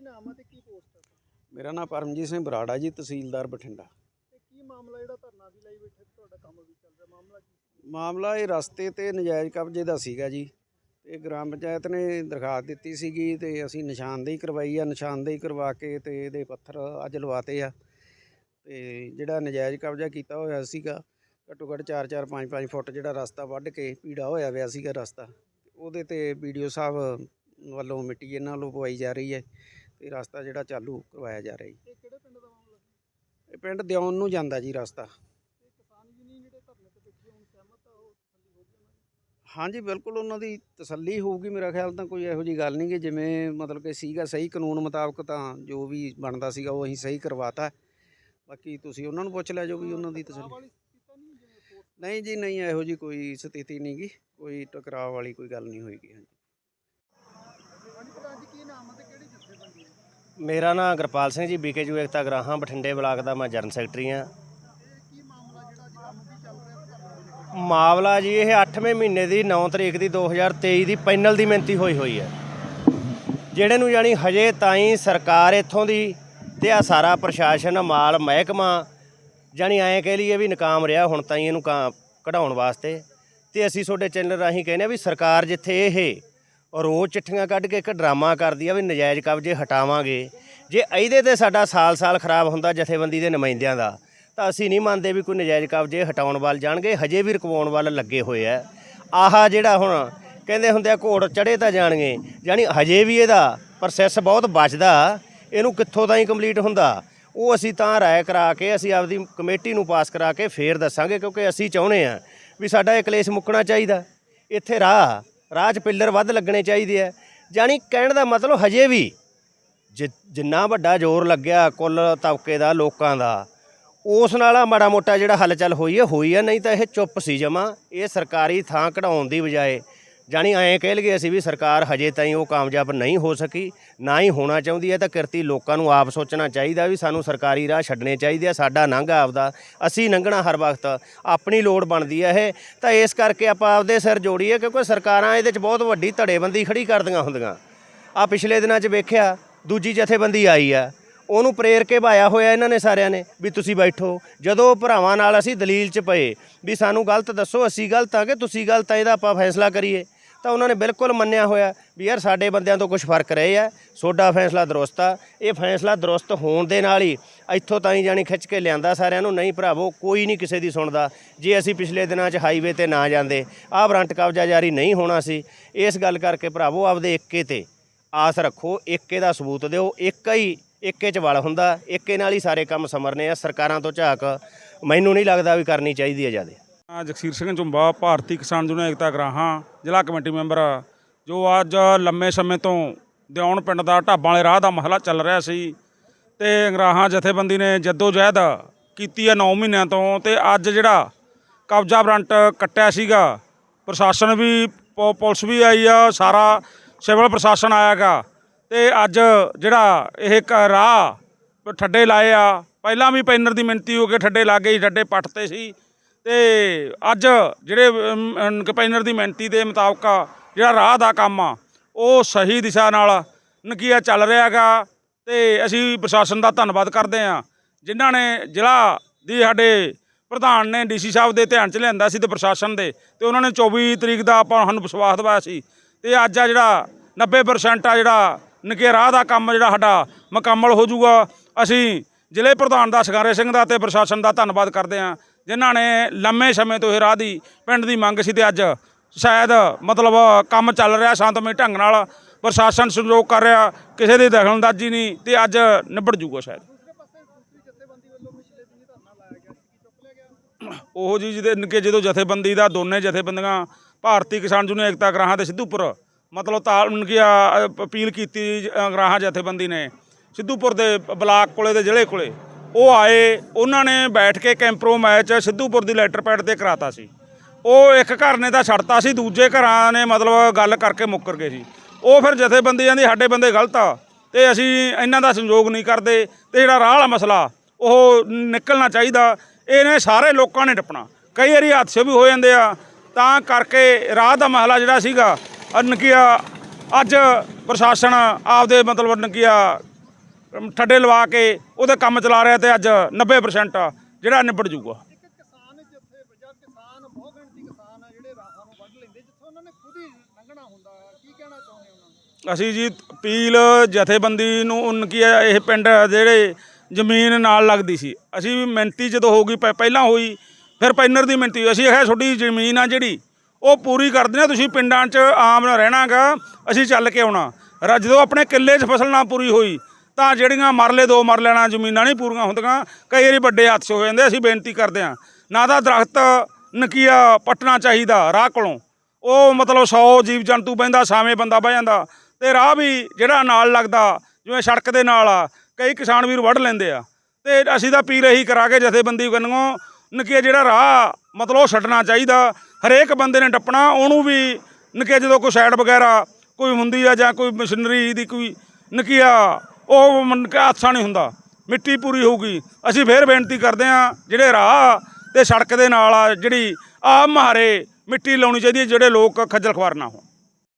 ਕੀ ਨਾਮ ਹੈ ਤੇ ਕੀ ਪੋਸਟ ਹੈ ਮੇਰਾ ਨਾਮ ਪਰਮਜੀਤ ਸਿੰਘ ਬਰਾੜਾ ਜੀ ਤਹਿਸੀਲਦਾਰ ਬਠਿੰਡਾ। ਤੇ ਕੀ ਮਾਮਲਾ ਜਿਹੜਾ ਧਰਨਾ ਵੀ ਲਈ ਬੈਠੇ ਤੇ ਤੁਹਾਡਾ ਕੰਮ ਵੀ ਚੱਲ ਰਿਹਾ? ਮਾਮਲਾ ਕੀ? ਮਾਮਲਾ ਇਹ ਰਸਤੇ ਤੇ ਨਜਾਇਜ਼ ਕਬਜ਼ੇ ਦਾ ਸੀਗਾ ਜੀ। ਤੇ ਗ੍ਰਾਮ ਪੰਚਾਇਤ ਨੇ ਦਰਖਾਸਤ ਦਿੱਤੀ ਸੀਗੀ ਤੇ ਅਸੀਂ ਨਿਸ਼ਾਨਦੇਹੀ ਕਰਵਾਈ ਆ। ਨਿਸ਼ਾਨਦੇਹੀ ਕਰਵਾ ਕੇ ਤੇ ਇਹਦੇ ਪੱਥਰ ਅੱਜ ਲਵਾਤੇ ਆ। ਤੇ ਜਿਹੜਾ ਨਜਾਇਜ਼ ਕਬਜ਼ਾ ਕੀਤਾ ਹੋਇਆ ਸੀਗਾ ਘੱਟੋ ਘੱਟ 4-4 5-5 ਫੁੱਟ ਜਿਹੜਾ ਰਸਤਾ ਵੱਢ ਕੇ ਪੀੜਾ ਹੋਇਆ ਹੋਇਆ ਸੀਗਾ ਰਸਤਾ। ਉਹਦੇ ਤੇ ਵੀਡੀਓ ਸਾਹਿਬ ਵੱਲੋਂ ਮਿੱਟੀ ਇਹਨਾਂ ਵੱਲੋਂ ਪਵਾਈ ਜਾ ਰਹੀ ਹੈ। ਤੇ ਰਸਤਾ ਜਿਹੜਾ ਚਾਲੂ ਕਰਵਾਇਆ ਜਾ ਰਿਹਾ ਜੀ। ਇਹ ਕਿਹੜੇ ਪਿੰਡ ਦਾ ਮਾਮਲਾ ਸੀ ਇਹ ਪਿੰਡ ਦਿਉਣ ਨੂੰ ਜਾਂਦਾ ਜੀ ਰਸਤਾ। ਤੇ ਕਿਸਾਨ ਯੂਨੀਅਨ ਜਿਹੜੇ ਧਰਨੇ ਤੇ ਬੈਠੇ ਹੁਣ ਸਹਿਮਤ ਆ ਉਹ ਥੱਲੀ ਹੋ ਗਈ ਉਹਨਾਂ ਦੀ? ਹਾਂਜੀ ਬਿਲਕੁਲ ਉਹਨਾਂ ਦੀ ਤਸੱਲੀ ਹੋਊਗੀ ਮੇਰਾ ਖਿਆਲ ਤਾਂ ਕੋਈ ਇਹੋ ਜੀ ਗੱਲ ਨਹੀਂ ਕਿ ਜਿਵੇਂ ਮਤਲਬ ਕਿ ਸੀਗਾ ਸਹੀ ਕਾਨੂੰਨ ਮੁਤਾਬਕ ਤਾਂ ਜੋ ਵੀ ਬਣਦਾ ਸੀਗਾ ਉਹ ਅਸੀਂ ਸਹੀ ਕਰਵਾਤਾ। ਬਾਕੀ ਤੁਸੀਂ ਉਹਨਾਂ ਨੂੰ ਪੁੱਛ ਲਿਆ ਜੋ ਵੀ ਉਹਨਾਂ ਦੀ ਤਸੱਲੀ ਨਹੀਂ ਜੀ ਨਹੀਂ ਇਹੋ ਜੀ ਕੋਈ ਸਥਿਤੀ ਨਹੀਂਗੀ ਕੋਈ ਟਕਰਾਅ ਵਾਲੀ ਕੋਈ ਗੱਲ ਨਹੀਂ ਹੋਏਗੀ ਹਾਂਜੀ ਪ੍ਰਧਾਨ ਜੀ ਕੀ ਨਾਮ ਹੈ ਤੇ ਕਿਹੜੀ ਜਥੇਬੰਦੀ ਹੈ ਮੇਰਾ ਨਾਮ ਗੁਰਪਾਲ ਸਿੰਘ ਜੀ ਬੀਕੇਯੂ ਏਕਤਾ ਗਰਾਹਾਂ, ਬਠਿੰਡੇ ਬਲਾਕ ਦਾ ਮੈਂ ਜਨਰਲ ਸੈਕਟਰੀ ਹਾਂ। ਮਾਮਲਾ ਜੀ, ਇਹ 8ਵੇਂ ਮਹੀਨੇ ਦੀ 9 ਤਰੀਕ ਦੀ 2023 ਦੀ ਪੈਨਲ ਦੀ ਮਿਹਨਤੀ ਹੋਈ ਹੋਈ ਹੈ। ਜਿਹੜੇ ਨੂੰ ਜਾਣੀ ਹਜੇ ਤਾਈਂ ਸਰਕਾਰ ਇੱਥੋਂ ਦੀ ਤੇ ਆ ਸਾਰਾ ਪ੍ਰਸ਼ਾਸਨ, ਮਾਲ ਮਹਿਕਮਾ, ਜਾਣੀ ਐਂ ਕਹਿ ਲਈਏ ਵੀ ਨਕਾਮ ਰਿਹਾ, ਹੁਣ ਤਾਈਂ ਇਹਨੂੰ ਕਾਂ- ਕਢਾਉਣ ਵਾਸਤੇ। ਤੇ ਅਸੀਂ ਤੁਹਾਡੇ ਚੈਨਲ ਰਾਹੀਂ ਕਹਿੰਦੇ ਆ ਵੀ ਸਰਕਾਰ ਜਿੱਥੇ ਇਹ ਰੋਜ਼ ਚਿੱਠੀਆਂ ਕੱਢ ਕੇ ਇੱਕ ਡਰਾਮਾ ਕਰਦੀ ਆ ਵੀ ਨਜਾਇਜ਼ ਕਬਜ਼ੇ ਹਟਾਵਾਂਗੇ। ਜੇ ਇਹਦੇ ਤੇ ਸਾਡਾ ਸਾਲ-ਸਾਲ ਖਰਾਬ ਹੁੰਦਾ ਜਥੇਬੰਦੀ ਦੇ ਨੁਮਾਇੰਦਿਆਂ ਦਾ, ਤਾਂ ਅਸੀਂ ਨਹੀਂ ਮੰਨਦੇ ਵੀ ਕੋਈ ਨਜਾਇਜ਼ ਕਬਜ਼ੇ ਹਟਾਉਣ ਵੱਲ ਜਾਣਗੇ, ਹਜੇ ਵੀ ਰਕਵਾਉਣ ਵੱਲ ਲੱਗੇ ਹੋਏ ਆ। ਆਹਾ ਜਿਹੜਾ ਹੁਣ ਕਹਿੰਦੇ ਹੁੰਦੇ ਆ ਘੋੜ ਚੜੇ ਤਾਂ ਜਾਣਗੇ ਜਾਣੀ ਹਜੇ ਵੀ ਇਹਦਾ ਪ੍ਰੋਸੈਸ ਬਹੁਤ ਬਚਦਾ, ਇਹਨੂੰ ਕਿੱਥੋਂ ਤਾਈਂ ਕੰਪਲੀਟ ਹੁੰਦਾ? ਉਹ ਅਸੀਂ ਤਾਂ ਰਾਏ ਕਰਾ ਕੇ, ਅਸੀਂ ਆਪਦੀ ਕਮੇਟੀ ਨੂੰ ਪਾਸ ਕਰਾ ਕੇ ਫੇਰ ਦੱਸਾਂਗੇ, ਕਿਉਂਕਿ ਅਸੀਂ ਚਾਹੁੰਦੇ ਆ ਵੀ ਸਾਡਾ ਇਹ ਕਲੇਸ਼ ਮੁੱਕਣਾ ਚਾਹੀਦਾ। ਇੱਥੇ ਰਾਹ ਰਾਹ 'ਚ ਪਿੱਲਰ ਵੱਧ ਲੱਗਣੇ ਚਾਹੀਦੇ ਆ। ਜਾਣੀ ਕਹਿਣ ਦਾ ਮਤਲਬ ਹਜੇ ਵੀ ਜਿ- ਜਿੰਨਾ ਵੱਡਾ ਜ਼ੋਰ ਲੱਗਿਆ ਕੁੱਲ ਤਬਕੇ ਦਾ ਲੋਕਾਂ ਦਾ, ਉਸ ਨਾਲ ਆ ਮਾੜਾ ਮੋਟਾ ਜਿਹੜਾ ਹਲਚਲ ਹੋਈ ਹੈ ਹੋਈ ਹੈ ਨਹੀਂ ਤਾਂ ਇਹ ਚੁੱਪ ਸੀ ਜਮਾ। ਇਹ ਸਰਕਾਰੀ ਥਾਂ ਕਢਾਉਣ ਦੀ ਬਜਾਏ ਜਾਣੀ ਐਂ ਕਹਿ ਲਈਏ ਅਸੀਂ ਵੀ ਸਰਕਾਰ ਹਜੇ ਤਾਈਂ ਉਹ ਕਾਮਯਾਬ ਨਹੀਂ ਹੋ ਸਕੀ, ਨਾ ਹੀ ਹੋਣਾ ਚਾਹੁੰਦੀ ਹੈ ਤਾਂ ਕਿਰਤੀ ਲੋਕਾਂ ਨੂੰ ਆਪ ਸੋਚਣਾ ਚਾਹੀਦਾ ਵੀ ਸਾਨੂੰ ਸਰਕਾਰੀ ਰਾਹ ਛੱਡਣੇ ਚਾਹੀਦੇ ਆ, ਸਾਡਾ ਲੰਘਾ ਆਪਦਾ, ਅਸੀਂ ਲੰਘਣਾ ਹਰ ਵਕਤ, ਆਪਣੀ ਲੋੜ ਬਣਦੀ ਹੈ ਇਹ। ਤਾਂ ਇਸ ਕਰਕੇ ਆਪਾਂ ਆਪਦੇ ਸਿਰ ਜੋੜੀਏ ਕਿਉਂਕਿ ਸਰਕਾਰਾਂ ਇਹਦੇ 'ਚ ਬਹੁਤ ਵੱਡੀ ਧੜੇਬੰਦੀ ਖੜੀ ਕਰਦੀਆਂ ਹੁੰਦੀਆਂ। ਆ ਪਿਛਲੇ ਦਿਨਾਂ 'ਚ ਵੇਖਿਆ, ਦੂਜੀ ਜਥੇਬੰਦੀ ਆਈ ਆ, ਉਹਨੂੰ ਪ੍ਰੇਰ ਕੇ ਭਾਇਆ ਹੋਇਆ ਇਹਨਾਂ ਨੇ ਸਾਰਿਆਂ ਨੇ ਵੀ ਤੁਸੀਂ ਬੈਠੋ, ਜਦੋਂ ਭਰਾਵਾਂ ਨਾਲ ਅਸੀਂ ਦਲੀਲ 'ਚ ਪਏ ਵੀ ਸਾਨੂੰ ਗਲਤ ਦੱਸੋ, ਅਸੀਂ ਗਲਤ ਆ ਕਿ ਤੁਸੀਂ ਗਲਤ ਆ, ਇਹਦਾ ਆਪਾਂ ਫੈਸਲਾ ਕਰੀਏ। ਤਾਂ ਉਹਨਾਂ ਨੇ ਬਿਲਕੁਲ ਮੰਨਿਆ ਹੋਇਆ ਵੀ ਯਾਰ ਸਾਡੇ ਬੰਦਿਆਂ ਤੋਂ ਕੁਝ ਫ਼ਰਕ ਰਹੇ ਆ। ਤੁਹਾਡਾ ਫੈਸਲਾ ਦਰੁਸਤ ਆ। ਇਹ ਫੈਸਲਾ ਦਰੁਸਤ ਹੋਣ ਦੇ ਨਾਲ ਹੀ ਇੱਥੋਂ ਤਾਈਂ ਜਾਣੀ ਖਿੱਚ ਕੇ ਲਿਆਂਦਾ ਸਾਰਿਆਂ ਨੂੰ, ਨਹੀਂ ਭਰਾਵੋ, ਕੋਈ ਨਹੀਂ ਕਿਸੇ ਦੀ ਸੁਣਦਾ। ਜੇ ਅਸੀਂ ਪਿਛਲੇ ਦਿਨਾਂ 'ਚ ਹਾਈਵੇ ਤੇ ਨਾ ਜਾਂਦੇ, ਆਹ ਬਰੰਟ ਕਬਜ਼ਾ ਜਾਰੀ ਨਹੀਂ ਹੋਣਾ ਸੀ। ਇਸ ਗੱਲ ਕਰਕੇ ਭਰਾਵੋ, ਆਪਦੇ ਏਕੇ ਤੇ ਆਸ ਰੱਖੋ ਏਕੇ ਦਾ ਸਬੂਤ ਦਿਓ। ਏਕਾ ਹੀ ਏਕੇ ਚ ਵਲ ਹੁੰਦਾ। ਏਕੇ ਨਾਲ ਹੀ ਸਾਰੇ ਕੰਮ ਸਮਰਨੇ ਆ। ਸਰਕਾਰਾਂ ਤੋਂ ਝਾਕ ਮੈਨੂੰ ਨਹੀਂ ਲੱਗਦਾ ਵੀ ਕਰਨੀ ਚਾਹੀਦੀ ਹੈ ਜ਼ਿਆਦਾ। ਮੈਂ ਜਗਸੀਰ ਸਿੰਘ ਜੁੰਬਾ, ਭਾਰਤੀ ਕਿਸਾਨ ਯੂਨੀਅਨ ਏਕਤਾ ਗਰਾਹਾਂ, ਜ਼ਿਲ੍ਹਾ ਕਮੇਟੀ ਮੈਂਬਰ, ਜੋ ਅੱਜ ਲੰਮੇ ਸਮੇਂ ਤੋਂ ਦਿਉਣ ਪਿੰਡ ਦਾ ਢਾਬਾਂ ਵਾਲੇ ਰਾਹ ਦਾ ਮਸਲਾ ਚੱਲ ਰਿਹਾ ਸੀ ਤੇ ਅੰਗਰਾਹਾਂ ਜਥੇਬੰਦੀ ਨੇ ਜੱਦੋ ਜਹਿਦ ਕੀਤੀ ਹੈ 9 ਮਹੀਨਿਆਂ ਤੋਂ ਤੇ ਅੱਜ ਜਿਹੜਾ ਕਬਜ਼ਾ ਬਰੰਟ ਕੱਟਿਆ ਸੀਗਾ, ਪ੍ਰਸ਼ਾਸਨ ਵੀ, ਪ- ਪੁਲਿਸ ਵੀ ਆਈ ਆ, ਸਾਰਾ ਸਿਵਲ ਪ੍ਰਸ਼ਾਸਨ ਆਇਆਗਾ ਤੇ ਅੱਜ ਜਿਹੜਾ ਇਹ ਇੱਕ ਰਾਹ ਠੱਡੇ ਲਾਏ ਆ, ਪਹਿਲਾਂ ਵੀ ਪੈਨਰ ਦੀ ਮਿੰਤੀ ਹੋ ਕੇ ਠੱਡੇ ਲਾਗੇ ਸੀ, ਠੱਡੇ ਪੱਟਤੇ ਸੀ ਤੇ ਅੱਜ ਜਿਹੜੇ ਕੰਪਾਈਨਰ ਦੀ ਮਿਹਨਤੀ ਦੇ ਮੁਤਾਬਕ ਜਿਹੜਾ ਰਾਹ ਦਾ ਕੰਮ ਆ, ਉਹ ਸਹੀ ਦਿਸ਼ਾ ਨਾਲ ਨਕੀਆ ਚੱਲ ਰਿਹਾਗਾ ਤੇ ਅਸੀਂ ਪ੍ਰਸ਼ਾਸਨ ਦਾ ਧੰਨਵਾਦ ਕਰਦੇ ਆ ਜਿਨ੍ਹਾਂ ਨੇ ਜ਼ਿਲ੍ਹਾ ਦੀ ਸਾਡੇ ਪ੍ਰਧਾਨ ਨੇ ਡੀਸੀ ਸਾਹਿਬ ਦੇ ਧਿਆਨ ਚ ਲਿਆਂਦਾ ਸੀ ਤੇ ਪ੍ਰਸ਼ਾਸਨ ਦੇ, ਤੇ ਉਹਨਾਂ ਨੇ 24 ਤਰੀਕ ਦਾ ਆਪਾਂ ਸਾਨੂੰ ਵਿਸ਼ਵਾਸ ਦਿਵਾਇਆ ਸੀ। ਤੇ ਅੱਜ ਆ ਜਿਹੜਾ 90% ਆ ਜਿਹੜਾ ਨਕੇ ਰਾਹ ਦਾ ਕੰਮ ਜਿਹੜਾ ਸਾਡਾ ਮੁਕੰਮਲ ਹੋ ਜਾਊਗਾ। ਅਸੀਂ ਜ਼ਿਲ੍ਹੇ ਪ੍ਰਧਾਨ ਦਾ ਸਗਾਰੇ ਸਿੰਘ ਦਾ ਤੇ ਪ੍ਰਸ਼ਾਸਨ ਦਾ ਧੰਨਵਾਦ ਕਰਦੇ ਹਾਂ। ਜਿਨ੍ਹਾਂ ਨੇ ਲੰਮੇ ਸਮੇਂ ਤੋਂ ਇਹ ਰਾਹ ਦੀ ਪਿੰਡ ਦੀ ਮੰਗ ਸੀ ਤੇ ਅੱਜ ਸ਼ਾਇਦ ਮਤਲਬ ਕੰਮ ਚੱਲ ਰਿਹਾ ਸ਼ਾਂਤਮਈ ਢੰਗ ਨਾਲ ਪ੍ਰਸ਼ਾਸਨ ਸਹਿਯੋਗ ਕਰ ਰਿਹਾ ਕਿਸੇ ਦੀ ਦਖਲਅੰਦਾਜ਼ੀ ਨਹੀਂ ਤੇ ਅੱਜ ਨਿਬੜ ਜੂਗਾ ਸ਼ਾਇਦ। ਉਹ ਜੀ ਜਿਹਦੇ ਕਿ ਜਦੋਂ ਜਥੇਬੰਦੀ ਦਾ ਦੋਨੇ ਜਥੇਬੰਦੀਆਂ ਭਾਰਤੀ ਕਿਸਾਨ ਯੂਨੀਅਨ ਏਕਤਾ ਗਰਾਹਾਂ ਤੇ ਸਿੱਧੂਪੁਰ ਮਤਲਬ ਤਾਲ ਕੀ ਅਪੀਲ ਕੀਤੀ ਅ, ਗਰਾਹਾਂ ਜਥੇਬੰਦੀ ਨੇ ਸਿੱਧੂਪੁਰ ਦੇ ਬਲਾਕ ਕੋਲੇ ਤੇ ਜ਼ਿਲ੍ਹੇ ਕੋਲੇ। ਉਹ ਆਏ, ਉਹਨਾਂ ਨੇ ਬੈਠ ਕੇ ਕੈਂਪਰੋ ਮੈਚ ਸਿੱਧੂਪੁਰ ਦੀ ਲੈਟਰ ਪੈਡ ਤੇ ਕਰਾਤਾ ਸੀ। ਉਹ ਇੱਕ ਘਰ ਨੇ ਤਾਂ ਛੱਡਤਾ ਸੀ, ਦੂਜੇ ਘਰਾਂ ਨੇ ਮਤਲਬ ਗੱਲ ਕਰਕੇ ਮੁੱਕਰ ਗਏ ਸੀ। ਉਹ ਫਿਰ ਜਥੇਬੰਦੀਆਂ ਦੀ ਸਾਡੇ ਬੰਦੇ ਗਲਤ ਆ ਤੇ ਅਸੀਂ ਇਹਨਾਂ ਦਾ ਸੰਯੋਗ ਨਹੀਂ ਕਰਦੇ ਤੇ ਜਿਹੜਾ ਰਾਹ ਵਾਲਾ ਮਸਲਾ, ਉਹ ਨਿਕਲਣਾ ਚਾਹੀਦਾ। ਇਹਨੇ ਸਾਰੇ ਲੋਕਾਂ ਨੇ ਟੱਪਣਾ। ਕਈ ਵਾਰੀ ਹਾਦਸੇ ਵੀ ਹੋ ਜਾਂਦੇ ਆ, ਤਾਂ ਕਰਕੇ ਰਾਹ ਦਾ ਮਸਲਾ ਜਿਹੜਾ ਸੀਗਾ ਨਕੀਆ ਅੱਜ ਪ੍ਰਸ਼ਾਸਨ ਆਪਦੇ ਮਤਲਬ ਨਕੀਆ ਠੱਡੇ ਲਵਾ ਕੇ ਉਹਦੇ ਕੰਮ ਚਲਾ ਰਿਹਾ ਤੇ ਅੱਜ 90% ਜਿਹੜਾ ਨਿਬੜ ਜੂਗਾ ਇੱਕ ਕਿਸਾਨ ਜਿੱਥੇ ਜਾਂ ਕਿਸਾਨ ਬਹੁਤ ਗਿਣਤੀ ਕਿਸਾਨ ਆ ਜਿਹੜੇ ਰਾਹਾਂ ਨੂੰ ਵੱਢ ਲੈਂਦੇ ਜਿੱਥੇ ਉਹਨਾਂ ਨੇ ਖੁਦ ਹੀ ਲੰਘਣਾ ਹੁੰਦਾ ਹੈ। ਕੀ ਕਹਿਣਾ ਚਾਹੁੰਦੇ ਉਹਨਾਂ ਨੂੰ? ਅਸੀਂ ਜੀ ਅਪੀਲ ਜਥੇਬੰਦੀ ਨੂੰ ਉਨ ਕੀ ਹੈ ਇਹ ਪਿੰਡ ਜਿਹੜੇ ਜ਼ਮੀਨ ਨਾਲ ਲੱਗਦੀ ਸੀ। ਅਸੀਂ ਵੀ ਮਿਹਨਤੀ ਜਦੋਂ ਹੋ ਗਈ ਪਹਿ- ਪਹਿਲਾਂ ਹੋਈ ਫਿਰ ਪੈਨਰ ਦੀ ਮਿਹਨਤੀ ਹੋਈ। ਅਸੀਂ ਇਹ ਤੁਹਾਡੀ ਜ਼ਮੀਨ ਆ ਜਿਹੜੀ ਉਹ ਪੂਰੀ ਕਰ ਦੇਣਾ ਤੁਸੀਂ ਪਿੰਡਾਂ 'ਚ ਆਮ ਰਹਿਣਾਗਾ ਅਸੀਂ ਚੱਲ ਕੇ ਆਉਣਾ। ਜਦੋਂ ਆਪਣੇ ਕਿੱਲੇ 'ਚ ਫਸਲ ਨਾ ਪੂਰੀ ਹੋਈ। ਤਾਂ ਜਿਹੜੀਆਂ ਮਰਲੇ ਦੋ ਮਰਲੇ ਨਾਲ ਜ਼ਮੀਨਾਂ ਨਹੀਂ ਪੂਰੀਆਂ ਹੁੰਦੀਆਂ, ਕਈ ਵਾਰੀ ਵੱਡੇ ਹਾਦਸੇ ਹੋ ਜਾਂਦੇ, ਅਸੀਂ ਬੇਨਤੀ ਕਰਦੇ ਹਾਂ। ਨਾ ਤਾਂ ਦਰਖਤ ਨਕੀਆ ਪੱਟਣਾ ਚਾਹੀਦਾ ਰਾਹ ਕੋਲੋਂ। ਉਹ ਮਤਲਬ 100 ਜੀਵ ਜੰਤੂ ਬਹਿੰਦਾ ਸਾਵੇਂ ਬੰਦਾ ਬਹਿ ਜਾਂਦਾ ਤੇ ਰਾਹ ਵੀ ਜਿਹੜਾ ਨਾਲ ਲੱਗਦਾ, ਜਿਵੇਂ ਸੜਕ ਦੇ ਨਾਲ ਆ, ਕਈ ਕਿਸਾਨ ਵੀਰ ਵੱਢ ਲੈਂਦੇ ਆ। ਤੇ ਅਸੀਂ ਤਾਂ ਪੀ ਰਹੀ ਕਰਾ ਕੇ ਜਥੇਬੰਦੀ ਕੰਨੋਂ ਨਕੀਆ ਜਿਹੜਾ ਰਾਹ ਮਤਲਬ ਉਹ ਛੱਡਣਾ ਚਾਹੀਦਾ। ਹਰੇਕ ਬੰਦੇ ਨੇ ਟੱਪਣਾ, ਉਹਨੂੰ ਵੀ ਨਕੀਆ ਜਦੋਂ ਕੋਈ ਸਾਈਡ ਵਗੈਰਾ ਕੋਈ ਹੁੰਦੀ ਆ ਜਾਂ ਕੋਈ ਮਸ਼ੀਨਰੀ ਦੀ ਕੋਈ ਨਕੀਆ ਉਹ ਮਨ ਕੇ ਹਾਦਸਾ ਨਹੀਂ ਹੁੰਦਾ। ਮਿੱਟੀ ਪੂਰੀ ਹੋਊਗੀ। ਅਸੀਂ ਫੇਰ ਬੇਨਤੀ ਕਰਦੇ ਹਾਂ, ਜਿਹੜੇ ਰਾਹ ਤੇ ਸੜਕ ਦੇ ਨਾਲ ਆ, ਜਿਹੜੀ ਆ ਮਹਾਰੇ ਮਿੱਟੀ ਲਾਉਣੀ ਚਾਹੀਦੀ ਹੈ, ਜਿਹੜੇ ਲੋਕ ਖੱਜਲ ਖਵਾਰ ਨਾ ਹੋਣ।